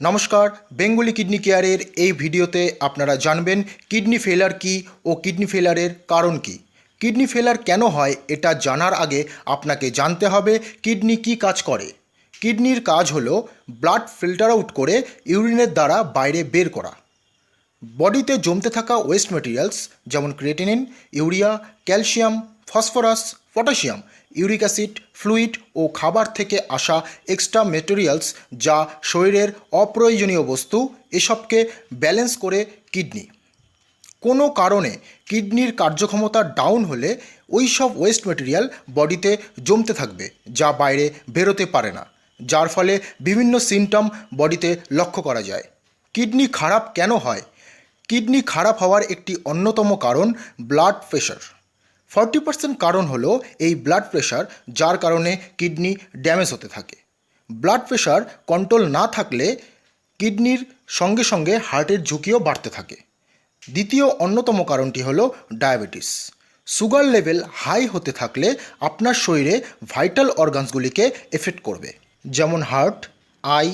নমস্কার, Bengali kidney কেয়ারের এই ভিডিওতে আপনারা জানবেন কিডনি ফেলার কি ও কিডনি ফেলারের কারণ কি। কিডনি ফেলার কেন হয় এটা জানার আগে আপনাকে জানতে হবে কিডনি কি কাজ করে। কিডনির কাজ হলো ব্লাড ফিল্টার আউট করে ইউরিনের দ্বারা বাইরে বের করা। বডিতে জমতে থাকা ওয়েস্ট মেটেরিয়ালস যেমন creatinine, urea, calcium, phosphorus, potassium uric acid, fluid ও খাবার থেকে আসা এক্সট্রা মেটেরিয়ালস যা শরীরের অপ্রয়োজনীয় বস্তু, এসবকে ব্যালেন্স করে কিডনি। কোনো কারণে কিডনির কার্যক্ষমতা ডাউন হলে ওই সব ওয়েস্ট মেটেরিয়াল বডিতে জমতে থাকবে, যা বাইরে বেরোতে পারে না, যার ফলে বিভিন্ন সিমটম বডিতে লক্ষ্য করা যায়। কিডনি খারাপ কেন হয়? কিডনি খারাপ হওয়ার একটি অন্যতম কারণ ব্লাড প্রেশার ফর্টি পার্সেন্ট কারণ হলো এই ব্লাড প্রেশার যার কারণে কিডনি ড্যামেজ হতে থাকে। ব্লাড প্রেশার কন্ট্রোল না থাকলে কিডনির সঙ্গে সঙ্গে হার্টের ঝুঁকিও বাড়তে থাকে। দ্বিতীয় অন্যতম কারণটি হলো ডায়াবেটিস সুগার লেভেল হাই হতে থাকলে আপনার শরীরে ভাইটাল অর্গানসগুলিকে এফেক্ট করবে, যেমন হার্ট আই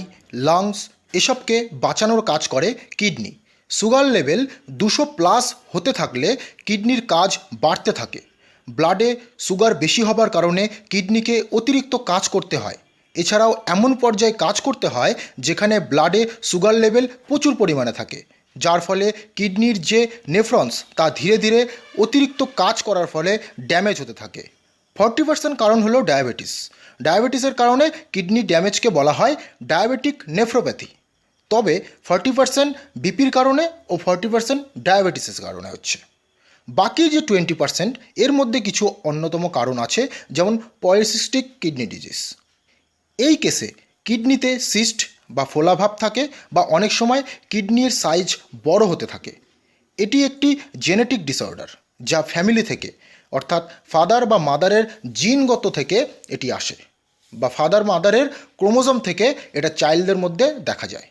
লাংস এসবকে বাঁচানোর কাজ করে কিডনি সুগার লেভেল দুশো প্লাস হতে থাকলে কিডনির কাজ বাড়তে থাকে। ব্লাডে সুগার বেশি হবার কারণে কিডনিকে অতিরিক্ত কাজ করতে হয়। এছাড়াও এমন পর্যায়ে কাজ করতে হয় যেখানে ব্লাডে সুগার লেভেল প্রচুর পরিমাণে থাকে, যার ফলে কিডনির যে নেফ্রন্স তা ধীরে ধীরে অতিরিক্ত কাজ করার ফলে ড্যামেজ হতে থাকে। ফর্টি পার্সেন্ট কারণ হলো ডায়াবেটিস। ডায়াবেটিসের কারণে কিডনি ড্যামেজকে বলা হয় ডায়াবেটিক নেফ্রোপ্যাথি। তবে ফর্টি পার্সেন্ট বিপির কারণে ও ফর্টি পার্সেন্ট ডায়াবেটিসের কারণে হচ্ছে। বাকি যে টোয়েন্টি পার্সেন্ট এর মধ্যে কিছু অন্যতম কারণ আছে, যেমন পলিসিস্টিক কিডনি ডিজিজ এই কেসে কিডনিতে সিস্ট বা ফোলাভাব থাকে বা অনেক সময় কিডনির সাইজ বড় হতে থাকে। এটি একটি জেনেটিক ডিসঅর্ডার যা ফ্যামিলি থেকে, অর্থাৎ ফাদার বা মাদারের জিনগত থেকে এটি আসে বা ফাদার মাদারের ক্রোমোজোম থেকে এটা চাইল্ডদের মধ্যে দেখা যায়।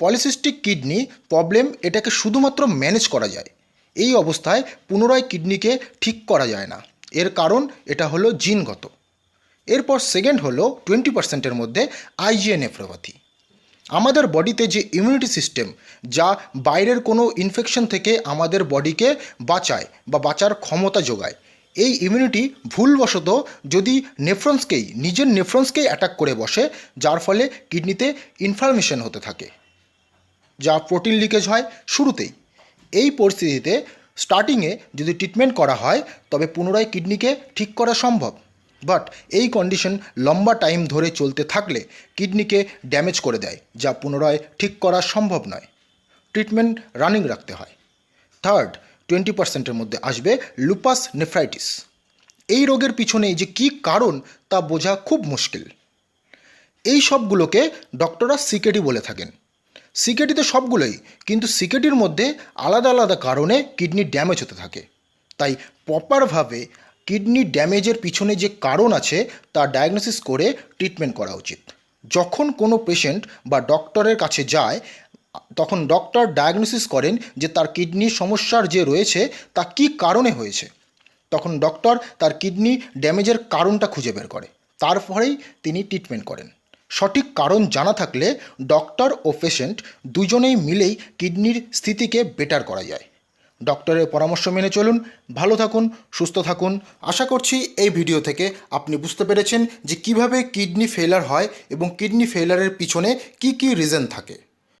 পলিসিস্টিক কিডনি প্রবলেম এটাকে শুধুমাত্র ম্যানেজ করা যায়। এই অবস্থায় পুনরায় কিডনিকে ঠিক করা যায় না। এর কারণ এটা হলো জিনগত। এরপর সেকেন্ড হলো টোয়েন্টি পার্সেন্টের মধ্যে আইজিএ নেফ্রোপ্যাথি আমাদের বডিতে যে ইমিউনিটি সিস্টেম, যা বাইরের কোনো ইনফেকশন থেকে আমাদের বডিকে বাঁচায় বা বাঁচার ক্ষমতা যোগায়, এই ইমিউনিটি ভুলবশত যদি নেফ্রন্সকেই, নিজের নেফ্রন্সকেই অ্যাটাক করে বসে, যার ফলে কিডনিতে ইনফ্লামেশন হতে থাকে, যা প্রোটিন লিকেজ হয় শুরুতেই। এই পরিস্থিতিতে স্টার্টিংয়ে যদি ট্রিটমেন্ট করা হয়, তবে পুনরায় কিডনিকে ঠিক করা সম্ভব। বাট এই কন্ডিশন লম্বা টাইম ধরে চলতে থাকলে কিডনিকে ড্যামেজ করে দেয়, যা পুনরায় ঠিক করা সম্ভব নয়। ট্রিটমেন্ট রানিং রাখতে হয়। থার্ড টোয়েন্টি পার্সেন্টের মধ্যে আসবে লুপাস নেফ্রাইটিস এই রোগের পিছনে যে কী কারণ, তা বোঝা খুব মুশকিল। এই সবগুলোকে ডক্টররা সিকেটি বলে থাকেন। সিকেটি তো সবগুলোই, কিন্তু সিকেটির মধ্যে আলাদা আলাদা কারণে কিডনি ড্যামেজ হতে থাকে। তাই প্রপারভাবে কিডনি ড্যামেজের পিছনে যে কারণ আছে, তা ডায়াগনোসিস করে ট্রিটমেন্ট করা উচিত। যখন কোনো পেশেন্ট বা ডক্টরের কাছে যায়, তখন ডক্টর ডায়াগনোসিস করেন যে তার কিডনির সমস্যার যে রয়েছে, তা কী কারণে হয়েছে। তখন ডক্টর তার কিডনি ড্যামেজের কারণটা খুঁজে বের করে। তারপরেই তিনি ট্রিটমেন্ট করেন। সঠিক কারণ জানা থাকলে ডক্টর ও পেশেন্ট দুজনেই মিলেই কিডনির স্থিতিকে বেটার করা যায়। ডক্টরের পরামর্শ মেনে চলুন, ভালো থাকুন, সুস্থ থাকুন। আশা করছি এই ভিডিও থেকে আপনি বুঝতে পেরেছেন যে কীভাবে কিডনি ফেলার হয় এবং কিডনি ফেলারের পিছনে কি কি রিজন থাকে।